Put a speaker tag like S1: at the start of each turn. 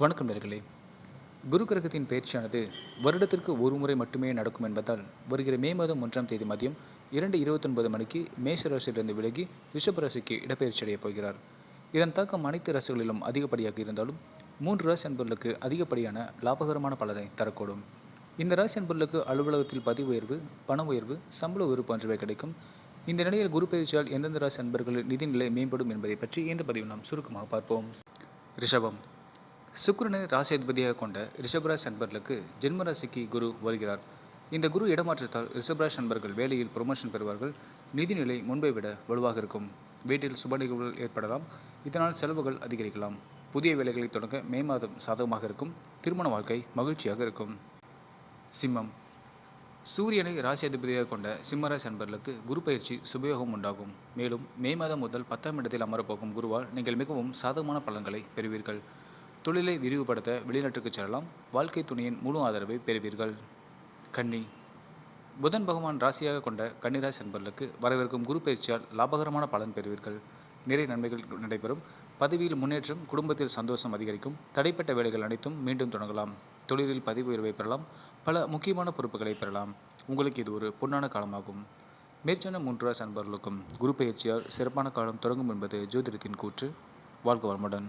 S1: வணக்கம் நேர்களே. குரு கிரகத்தின் பயிற்சியானது வருடத்திற்கு ஒரு முறை மட்டுமே நடக்கும் என்பதால் வருகிற மே மாதம் ஒன்றாம் தேதி மதியம் இரண்டு இருபத்தொன்பது மணிக்கு மேசராசியிலிருந்து விலகி ரிஷபராசிக்கு இடப்பெயர்ச்சி அடையப் போகிறார். இதன் தாக்கம் அனைத்து ராசிகளிலும் அதிகப்படியாக இருந்தாலும் மூன்று ராசி அன்பர்களுக்கு அதிகப்படியான லாபகரமான பலனை தரக்கூடும். இந்த ராசி அன்பர்களுக்கு அலுவலகத்தில் பதிவு உயர்வு பண உயர்வு சம்பள உயர்வு போன்றவை கிடைக்கும். இந்த நிலையில் குரு பயிற்சியால் எந்தெந்த ராசி அன்பர்களின் நிதிநிலை மேம்படும் என்பதை பற்றி இந்த பதிவு நாம் சுருக்கமாக பார்ப்போம். ரிஷபம். சுக்ரனை ராசியாதிபதியாக கொண்ட ரிஷபராஜ் நண்பர்களுக்கு ஜென்மராசிக்கு குரு வருகிறார். இந்த குரு இடமாற்றத்தால் ரிஷபராஜ் நண்பர்கள் வேலையில் ப்ரொமோஷன் பெறுவார்கள். நிதிநிலை முன்பை விட வலுவாக இருக்கும். வீட்டில் சுப நிகழ்வுகள் ஏற்படலாம். இதனால் செலவுகள் அதிகரிக்கலாம். புதிய வேலைகளை தொடங்க மே மாதம் சாதகமாக இருக்கும். திருமண வாழ்க்கை மகிழ்ச்சியாக இருக்கும். சிம்மம். சூரியனை ராசியாதிபதியாக கொண்ட சிம்மராசி அன்பர்களுக்கு குரு பயிற்சி சுபயோகம் உண்டாகும். மேலும் மே மாதம் முதல் பத்தாம் இடத்தில் அமரப்போகும் குருவால் நீங்கள் மிகவும் சாதகமான பலன்களை பெறுவீர்கள். தொழிலை விரிவுபடுத்த வெளிநாட்டுக்கு செல்லலாம். வாழ்க்கை துணையின் முழு ஆதரவை பெறுவீர்கள். கன்னி. புதன் பகவான் ராசியாக கொண்ட கன்னிராசி அன்பர்களுக்கு வரவிருக்கும் குரு பயிற்சியால் லாபகரமான பலன் பெறுவீர்கள். நிறைய நன்மைகள் நடைபெறும். பதவியில் முன்னேற்றம் குடும்பத்தில் சந்தோஷம் அதிகரிக்கும். தடைப்பட்ட வேலைகள் அனைத்தும் மீண்டும் தொடங்கலாம். தொழிலில் பதிவு உயர்வை பெறலாம். பல முக்கியமான பொறுப்புகளை பெறலாம். உங்களுக்கு இது ஒரு பொன்னான காலமாகும். மேற்சொன்ன மூன்று ராசி அன்பர்களுக்கும் குரு பயிற்சியால் சிறப்பான காலம் தொடங்கும் என்பது ஜோதிடத்தின் கூற்று. வாழ்க வளமுடன்.